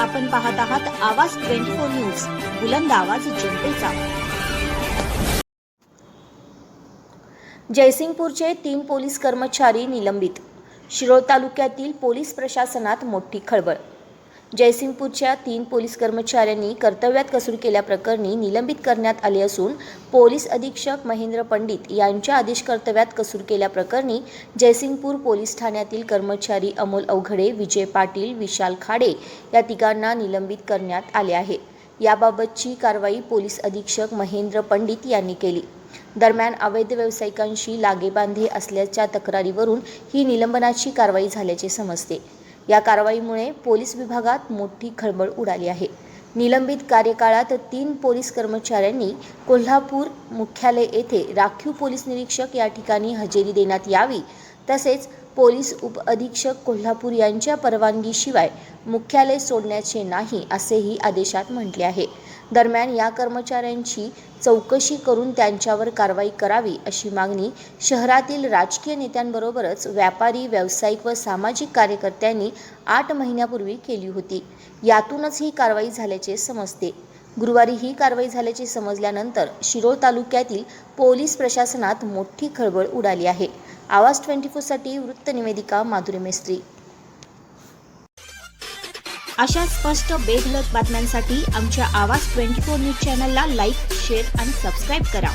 आपण पाहत आहात आवाज ट्वेंटी फोर न्यूज बुलंद आवाज जनतेचा. जयसिंगपूरचे तीन पोलीस कर्मचारी निलंबित. शिरोळ तालुक्यातील पोलीस प्रशासनात मोठी खळबळ जयसिंगपूरच्या तीन पोलीस कर्मचाऱ्यांनी कर्तव्यात कसूर केल्याप्रकरणी निलंबित करण्यात आले असून पोलीस अधीक्षक महेंद्र पंडित यांच्या आदेश कर्तव्यात कसूर केल्याप्रकरणी जयसिंगपूर पोलीस ठाण्यातील कर्मचारी अमोल अवघडे विजय पाटील विशाल खाडे या तिघांना निलंबित करण्यात आले आहे. याबाबतची कारवाई पोलीस अधीक्षक महेंद्र पंडित यांनी केली. दरम्यान अवैध व्यावसायिकांशी लागेबांधे असल्याच्या तक्रारीवरून ही निलंबनाची कारवाई झाल्याचे समजते. या कारवाईमुळे पोलीस विभागात मोठी खळबळ उडाली आहे. निलंबित कार्यकाळात तीन पोलीस कर्मचाऱ्यांनी कोल्हापूर मुख्यालय येथे राखीव पोलीस निरीक्षक या ठिकाणी हजेरी देण्यात यावी तसेच पोलीस उपअधीक्षक कोल्हापूर यांच्या परवानगीशिवाय मुख्यालय सोडण्याचे नाही असेही आदेशात म्हटले आहे. दरम्यान या कर्मचाऱ्यांची चौकशी करून त्यांच्यावर कारवाई करावी अशी मागणी शहरातील राजकीय नेत्यांबरोबरच व्यापारी व्यावसायिक व सामाजिक कार्यकर्त्यांनी आठ महिन्यापूर्वी केली होती. यातूनच ही कारवाई झाल्याचे समजते. गुरुवारी ही कारवाई झाल्याचे समजल्यानंतर शिरोळ तालुक्यातील पोलीस प्रशासनात मोठी खळबळ उडाली आहे. आवाज ट्वेंटी फोरसाठी वृत्तनिवेदिका माधुरी मेस्त्री. अशा स्पष्ट बेधलक बातम्यांसाठी आमच्या आवाज ट्वेंटी फोर न्यूज चॅनलला लाईक शेअर आणि सबस्क्राईब करा.